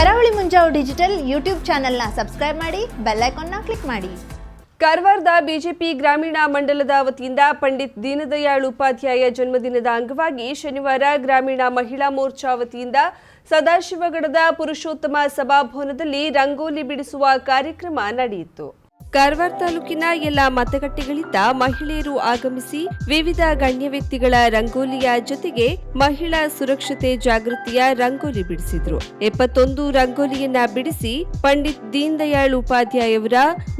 ಕರಾವಳಿ Munjavu digital YouTube ಚಾನೆಲ್ನ subscribe ಮಾಡಿ, ಬೆಲ್ ಐಕಾನ್ನ ಕ್ಲಿಕ್ ಮಾಡಿ. ಕಾರವಾರದ ಬಿಜೆಪಿ ಗ್ರಾಮೀಣ ಮಂಡಲದ ವತಿಯಿಂದ ಪಂಡಿತ್ ದೀನದಯಾಳ್ ಉಪಾಧ್ಯಾಯ ಜನ್ಮದಿನದ ಅಂಗವಾಗಿ ಶನಿವಾರ ಗ್ರಾಮೀಣ ಮಹಿಳಾ ಮೋರ್ಚಾ ವತಿಯಿಂದ ಸದಾಶಿವಗಡದ ಪುರುಷೋತ್ತಮ ಸಭಾಭವನದಲ್ಲಿ ರಂಗೋಲಿ ಬಿಡಿಸುವ ಕಾರ್ಯಕ್ರಮ ನಡೆಯಿತು. ಕಾರವಾರ ತಾಲೂಕಿನ ಎಲ್ಲ ಮತಗಟ್ಟೆಗಳಿಂದ ಮಹಿಳೆಯರು ಆಗಮಿಸಿ ವಿವಿಧ ಗಣ್ಯ ವ್ಯಕ್ತಿಗಳ ರಂಗೋಲಿಯ ಜೊತೆಗೆ ಮಹಿಳಾ ಸುರಕ್ಷತೆ ಜಾಗೃತಿಯ ರಂಗೋಲಿ ಬಿಡಿಸಿದ್ರು. ಎಪ್ಪತ್ತೊಂದು ರಂಗೋಲಿಯನ್ನ ಬಿಡಿಸಿ ಪಂಡಿತ್ ದೀನ್ ದಯಾಳ್ ಉಪಾಧ್ಯಾಯವರ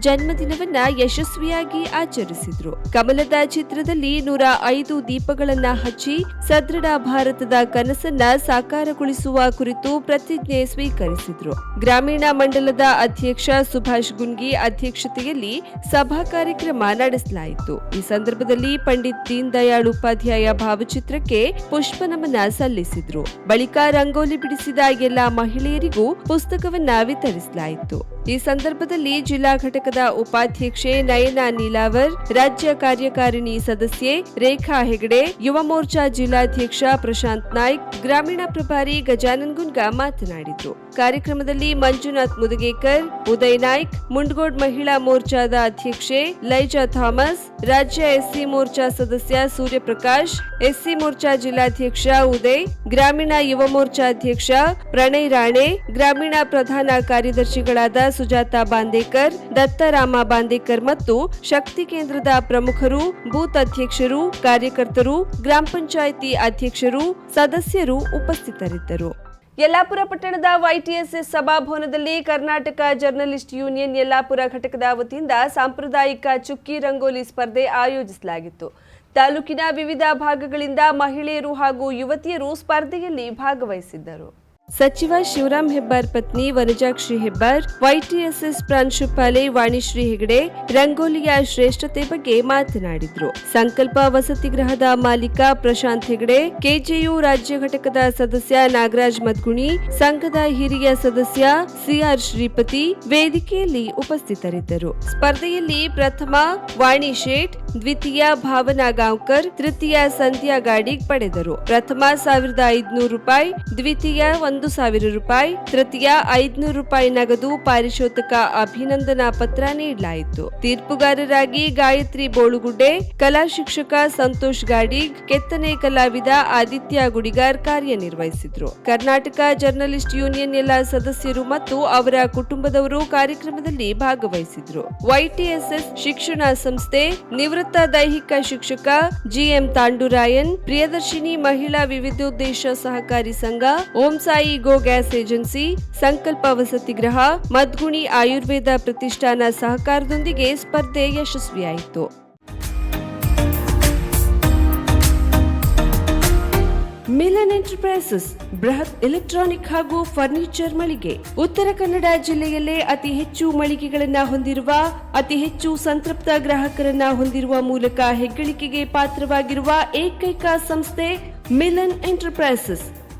ಜನ್ಮದಿನವನ್ನ ಯಶಸ್ವಿಯಾಗಿ ಆಚರಿಸಿದ್ರು. ಕಮಲದ ಚಿತ್ರದಲ್ಲಿ ನೂರ ಐದು ದೀಪಗಳನ್ನ ಹಚ್ಚಿ ಸದೃಢ ಭಾರತದ ಕನಸನ್ನ ಸಾಕಾರಗೊಳಿಸುವ ಕುರಿತು ಪ್ರತಿಜ್ಞೆ ಸ್ವೀಕರಿಸಿದ್ರು. ಗ್ರಾಮೀಣ ಮಂಡಲದ ಅಧ್ಯಕ್ಷ ಸುಭಾಷ್ ಗುನ್ಗಿ ಅಧ್ಯಕ್ಷತೆಯಲ್ಲಿ ಸಭಾ ಕಾರ್ಯಕ್ರಮ ನಡೆಸಲಾಯಿತು. ಈ ಸಂದರ್ಭದಲ್ಲಿ ಪಂಡಿತ್ ದೀನ್ ದಯಾಳ್ ಉಪಾಧ್ಯಾಯ ಭಾವಚಿತ್ರಕ್ಕೆ ಪುಷ್ಪ ನಮನ ಸಲ್ಲಿಸಿದ್ರು. ಬಳಿಕ ರಂಗೋಲಿ ಬಿಡಿಸಿದ ಎಲ್ಲಾ ಮಹಿಳೆಯರಿಗೂ ಪುಸ್ತಕವನ್ನ ವಿತರಿಸಲಾಯಿತು. ಈ ಸಂದರ್ಭದಲ್ಲಿ ಜಿಲ್ಲಾ ಘಟಕದ ಉಪಾಧ್ಯಕ್ಷೆ ನಯನ ನೀಲಾವರ್, ರಾಜ್ಯ ಕಾರ್ಯಕಾರಿಣಿ ಸದಸ್ಯೆ ರೇಖಾ ಹೆಗಡೆ, ಯುವ ಮೋರ್ಚಾ ಜಿಲ್ಲಾಧ್ಯಕ್ಷ ಪ್ರಶಾಂತ್ ನಾಯ್ಕ್, ಗ್ರಾಮೀಣ ಪ್ರಭಾರಿ ಗಜಾನನ್ ಗುನ್ಗಾ ಮಾತನಾಡಿದ್ರು ಕಾರ್ಯಕ್ರಮದಲ್ಲಿ ಮಂಜುನಾಥ್ ಮುದಗೇಕರ್, ಉದಯ್ ನಾಯ್ಕ್, ಮುಂಡಗೋಡ್ ಮಹಿಳಾ ಮೋರ್ಚಾದ ಅಧ್ಯಕ್ಷೆ ಲೈಜಾ ಥಾಮಸ್, ರಾಜ್ಯ ಎಸ್ಸಿ ಮೋರ್ಚಾ ಸದಸ್ಯ ಸೂರ್ಯಪ್ರಕಾಶ್, ಎಸ್ಸಿ ಮೋರ್ಚಾ ಜಿಲ್ಲಾಧ್ಯಕ್ಷ ಉದಯ್, ಗ್ರಾಮೀಣ ಯುವ ಮೋರ್ಚಾ ಅಧ್ಯಕ್ಷ ಪ್ರಣಯ್ ರಾಣೆ, ಗ್ರಾಮೀಣ ಪ್ರಧಾನ ಕಾರ್ಯದರ್ಶಿಗಳಾದ ಸುಜಾತಾ ಬಾಂದೇಕರ್ ದತ್ತರಾಮ ಬಾಂದೇಕರ್ ಮತ್ತು ಶಕ್ತಿ ಕೇಂದ್ರದ ಪ್ರಮುಖರು, ಬೂತ್ ಅಧ್ಯಕ್ಷರು, ಕಾರ್ಯಕರ್ತರು, ಗ್ರಾಮ ಪಂಚಾಯಿತಿ ಅಧ್ಯಕ್ಷರು, ಸದಸ್ಯರು ಉಪಸ್ಥಿತರಿದ್ದರು. ಯಲ್ಲಾಪುರ ಪಟ್ಟಣದ ವೈಟಿಎಸ್ಎಸ್ ಸಭಾಭವನದಲ್ಲಿ ಕರ್ನಾಟಕ ಜರ್ನಲಿಸ್ಟ್ ಯೂನಿಯನ್ ಯಲ್ಲಾಪುರ ಘಟಕದ ವತಿಯಿಂದ ಸಾಂಪ್ರದಾಯಿಕ ಚುಕ್ಕಿ ರಂಗೋಲಿ ಸ್ಪರ್ಧೆ ಆಯೋಜಿಸಲಾಗಿತ್ತು. ತಾಲೂಕಿನ ವಿವಿಧ ಭಾಗಗಳಿಂದ ಮಹಿಳೆಯರು ಹಾಗೂ ಯುವತಿಯರು ಸ್ಪರ್ಧೆಯಲ್ಲಿ ಭಾಗವಹಿಸಿದ್ದರು. ಸಚಿವ ಶಿವರಾಮ್ ಹೆಬ್ಬಾರ್ ಪತ್ನಿ ವನಜಾಕ್ಷಿ ಹೆಬ್ಬಾರ್, ವೈಟಿಎಸ್ಎಸ್ ಪ್ರಾಂಶುಪಾಲೆ ವಾಣಿಶ್ರೀ ಹೆಗಡೆ ರಂಗೋಲಿಯ ಶ್ರೇಷ್ಠತೆ ಬಗ್ಗೆ ಮಾತನಾಡಿದ್ರು. ಸಂಕಲ್ಪ ವಸತಿ ಗೃಹದ ಮಾಲೀಕ ಪ್ರಶಾಂತ್ ಹೆಗಡೆ, ಕೆಜೆಯು ರಾಜ್ಯ ಘಟಕದ ಸದಸ್ಯ ನಾಗರಾಜ್ ಮದ್ಗುಣಿ, ಸಂಘದ ಹಿರಿಯ ಸದಸ್ಯ ಸಿಆರ್ ಶ್ರೀಪತಿ ವೇದಿಕೆಯಲ್ಲಿ ಉಪಸ್ಥಿತರಿದ್ದರು. ಸ್ಪರ್ಧೆಯಲ್ಲಿ ಪ್ರಥಮ ವಾಣಿ ಶೇಟ್, ದ್ವಿತೀಯ ಭಾವನಾ ಗಾಂವ್ಕರ್, ತೃತೀಯ ಸಂಧ್ಯಾ ಗಾಡಿಗ್ ಪಡೆದರು. ಪ್ರಥಮ ಸಾವಿರದ ಐದುನೂರು ರೂಪಾಯಿ, ದ್ವಿತೀಯ ಒಂದು ಸಾವಿರ ರೂಪಾಯಿ. ತೃತೀಯ ಐದುನೂರು ರೂಪಾಯಿ ನಗದು ಪಾರಿಶೋಧಕ ಅಭಿನಂದನಾ ಪತ್ರ ನೀಡಲಾಯಿತು. ತೀರ್ಪುಗಾರರಾಗಿ ಗಾಯತ್ರಿ ಬೋಳುಗುಡ್ಡೆ, ಕಲಾ ಶಿಕ್ಷಕ ಸಂತೋಷ್ ಗಾಡಿಗ್, ಕೆತ್ತನೆ ಕಲಾವಿದ ಆದಿತ್ಯ ಗುಡಿಗಾರ್ ಕಾರ್ಯನಿರ್ವಹಿಸಿದ್ರು. ಕರ್ನಾಟಕ ಜರ್ನಲಿಸ್ಟ್ ಯೂನಿಯನ್ ಎಲ್ಲ ಸದಸ್ಯರು ಮತ್ತು ಅವರ ಕುಟುಂಬದವರು ಕಾರ್ಯಕ್ರಮದಲ್ಲಿ ಭಾಗವಹಿಸಿದ್ರು. ವೈಟಿಎಸ್ಎಸ್ ಶಿಕ್ಷಣ ಸಂಸ್ಥೆ, ನಿವೃತ್ತ ದೈಹಿಕ ಶಿಕ್ಷಕ ಜಿಎಂ ತಾಂಡುರಾಯನ್, ಪ್ರಿಯದರ್ಶಿನಿ ಮಹಿಳಾ ವಿವಿಧೋದ್ದೇಶ ಸಹಕಾರಿ ಸಂಘ, Om Sai go gas agency, ಸಂಕಲ್ಪ ವಸತಿ ಗೃಹ, ಮದ್ಗುಣಿ ಆಯುರ್ವೇದ ಪ್ರತಿಷ್ಠಾನ ಸಹಕಾರದೊಂದಿಗೆ ಸ್ಪರ್ಧೆ ಯಶಸ್ವಿಯಾಯಿತು. ಮಿಲನ್ ಎಂಟರ್ಪ್ರೈಸಸ್, ಬೃಹತ್ ಎಲೆಕ್ಟ್ರಾನಿಕ್ ಹಾಗೂ ಫರ್ನಿಚರ್ ಮಳಿಗೆ. ಉತ್ತರ ಕನ್ನಡ ಜಿಲ್ಲೆಯಲ್ಲೇ ಅತಿ ಹೆಚ್ಚು ಮಳಿಗೆಗಳನ್ನು ಹೊಂದಿರುವ, ಅತಿ ಹೆಚ್ಚು ಸಂತೃಪ್ತ ಗ್ರಾಹಕರನ್ನ ಹೊಂದಿರುವ ಮೂಲಕ ಹೆಗ್ಗಳಿಕೆಗೆ ಪಾತ್ರವಾಗಿರುವ ಏಕೈಕ ಸಂಸ್ಥೆ ಮಿಲನ್ ಎಂಟರ್ಪ್ರೈಸಸ್.